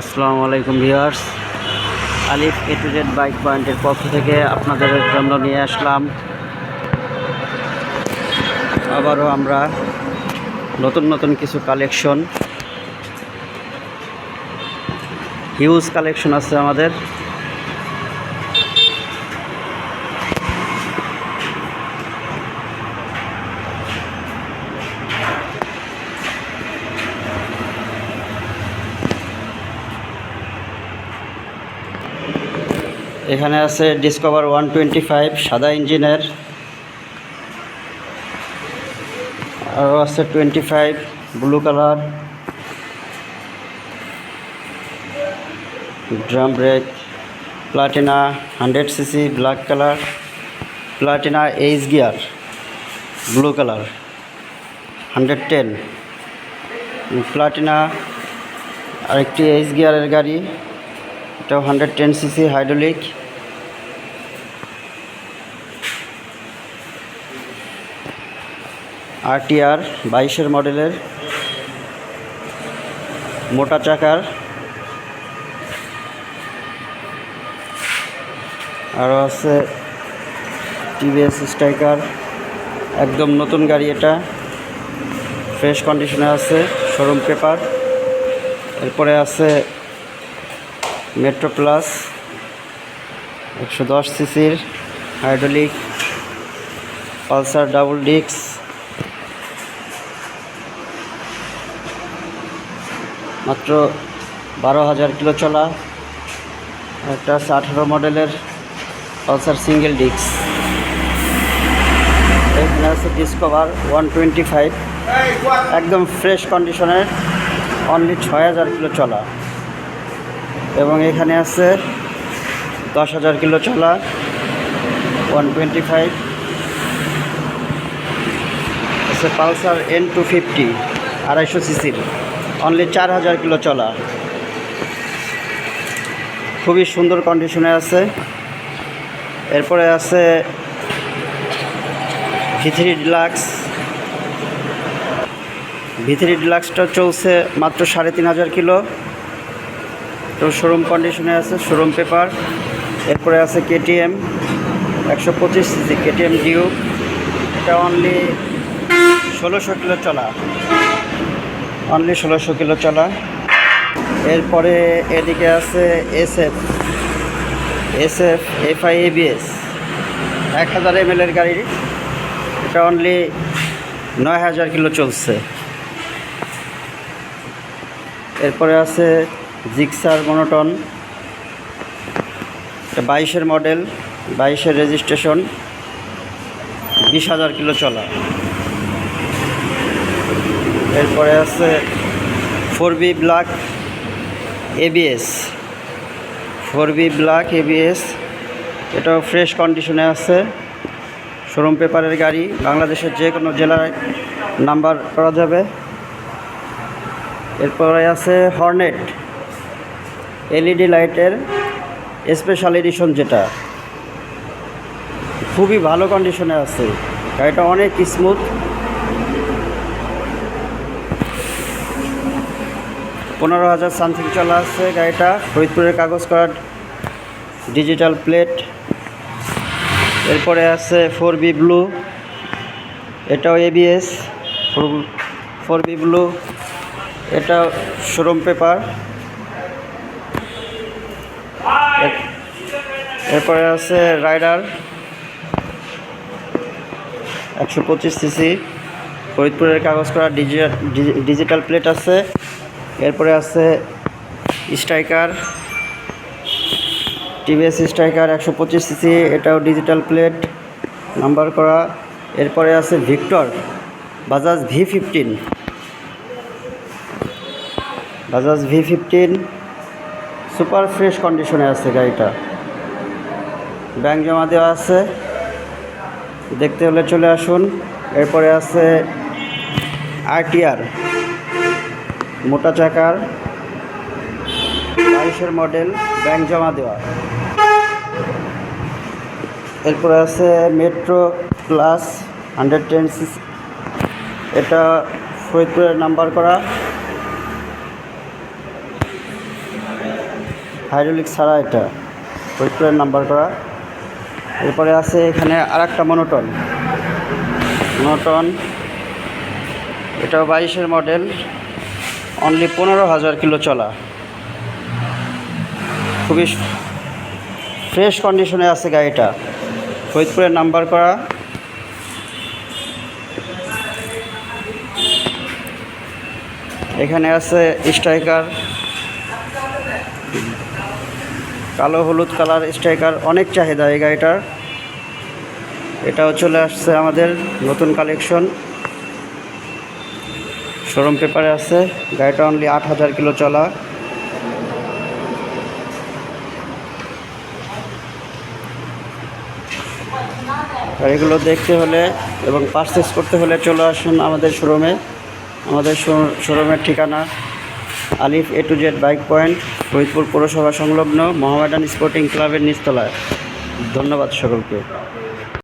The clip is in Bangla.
আসসালামু আলাইকুম viewers. Alif A to Z bike পয়েন্টের পক্ষ থেকে আপনাদের জন্য নিয়ে আসলাম। আবারও আমরা নতুন নতুন কিছু কালেকশন হিউজ কালেকশন আছে আমাদের। এখানে আছে ডিসকভার ওয়ান টোয়েন্টি ফাইভ সাদা ইঞ্জিনের। আরও আছে twenty five blue colour drum brake Platina hundred CC black colour Platina H gear blue colour hundred ten Platina আরেকটি এইচ গিয়ারের গাড়ি। এটাও hundred ten CC hydraulic RTR বাইশের মডেলের মোটা চাকার। আরও আছে টিভিএস স্ট্রাইকার, একদম নতুন গাড়ি এটা। ফ্রেশ কন্ডিশনে আছে, শোরুম পেপার। এরপরে আছে মেট্রো প্লাস, একশো দশ সিসির, হাইড্রোলিক, পালসার ডাবল ডিক্স মাত্র বারো হাজার কিলো চলা, একটা আঠারো মডেলের পালসার সিঙ্গেল ডিক্স এখানে আছে ডিসকভার ওয়ান টোয়েন্টি ফাইভ, একদম ফ্রেশ কন্ডিশনের অনলি ছয় হাজার কিলো চলা। এবং এখানে আছে দশ হাজার কিলো চলা, ওয়ান টোয়েন্টি ফাইভ। আছে পালসার এন টু ফিফটি আড়াইশো সিসির। অনলি চার হাজার কিলো চলা। খুবই সুন্দর কন্ডিশনে আছে। এরপরে আছে ভিথরি ডিলাক্স ভিথরি ডিলাক্সটা চলছে মাত্র সাড়ে তিন হাজার কিলো। তো শোরুম কন্ডিশনে আছে শোরুম পেপার এরপরে আছে কেটিএম একশো পঁচিশ সিসি কেটিএম ডিউ এটা অনলি ষোলোশো কিলো চলা। অনলি ষোলোশো কিলো চলা। এরপরে এদিকে আছে S F SF. SF FI ABS এক হাজার এম এর গাড়ি। এটা অনলি নয় হাজার কিলো চলছে। এরপরে আছে জিক্সার মনোটন। এটা বাইশের মডেল, বাইশের রেজিস্ট্রেশন। বিশ হাজার কিলো চলা। এরপরে আছে four V black ABS four V black ABS এটাও ফ্রেশ কন্ডিশনে আছে। শোরুম পেপারের গাড়ি, বাংলাদেশের যে কোনো জেলায় নাম্বার করা যাবে। এরপরে আছে হর্নেট এলইডি লাইটের স্পেশাল এডিশন যেটা। খুবই ভালো কন্ডিশনে আছে। গাড়িটা অনেক স্মুথ পনেরো হাজার সামথিং চলা আছে গাড়িটা। ফরিদপুরের কাগজ করা ডিজিটাল প্লেট। এরপরে আছে ফোর বি ব্লু, এটাও এবিএস ফোর বি ব্লু এটা শোরুম পেপার। এরপরে আছে রাইডার, একশো পঁচিশ সিসি। ফরিদপুরের কাগজ করা ডিজিটাল ডিজিটাল প্লেট আছে। এরপরে আছে স্ট্রাইকার, টিভিএস স্ট্রাইকার একশো পঁচিশ সিসি, এটাও ডিজিটাল প্লেট, নাম্বার করা। এরপরে আছে Victor, Bajaj V fifteen. Bajaj V fifteen, super fresh কন্ডিশনে আছে গাড়িটা। ব্যাংক জমা দেওয়া আছে। দেখতে হলে চলে আসুন। এরপরে আছে আরটিআর। মোটা চাকার বাইশের মডেল, ব্যাংক জমা দেওয়া। এরপরে আছে মেট্রো প্লাস হান্ড্রেড টেন এটা ফরিদপুরের নাম্বার করা। হাইড্রোলিক ছাড়া এটা ফরিদপুরের নাম্বার করা। এরপরে আছে এখানে আর একটা মনোটন মনোটন এটাও বাইশের মডেল। অনলি পনেরো হাজার কিলো চলা। খুবই ফ্রেশ কন্ডিশনে আছে গাড়িটা। ফরিদপুরের নাম্বার করা। এখানে আছে স্ট্রাইকার। কালো হলুদ কালার স্ট্রাইকার, অনেক চাহিদা এই গাড়িটার। এটাও চলে আসছে আমাদের নতুন কালেকশন। শোরুম পেপারে আছে। গাড়িটা অনলি আট হাজার কিলো চলা। গাড়িগুলো দেখতে হলে এবং পারচেস করতে হলে চলে আসুন আমাদের শোরুমে। আমাদের শোরুমের ঠিকানা Alif A to Z bike point Faridpur পৌরসভা সংলগ্ন মোহামেডান স্পোর্টিং ক্লাবের নিচতলায়। ধন্যবাদ সকলকে।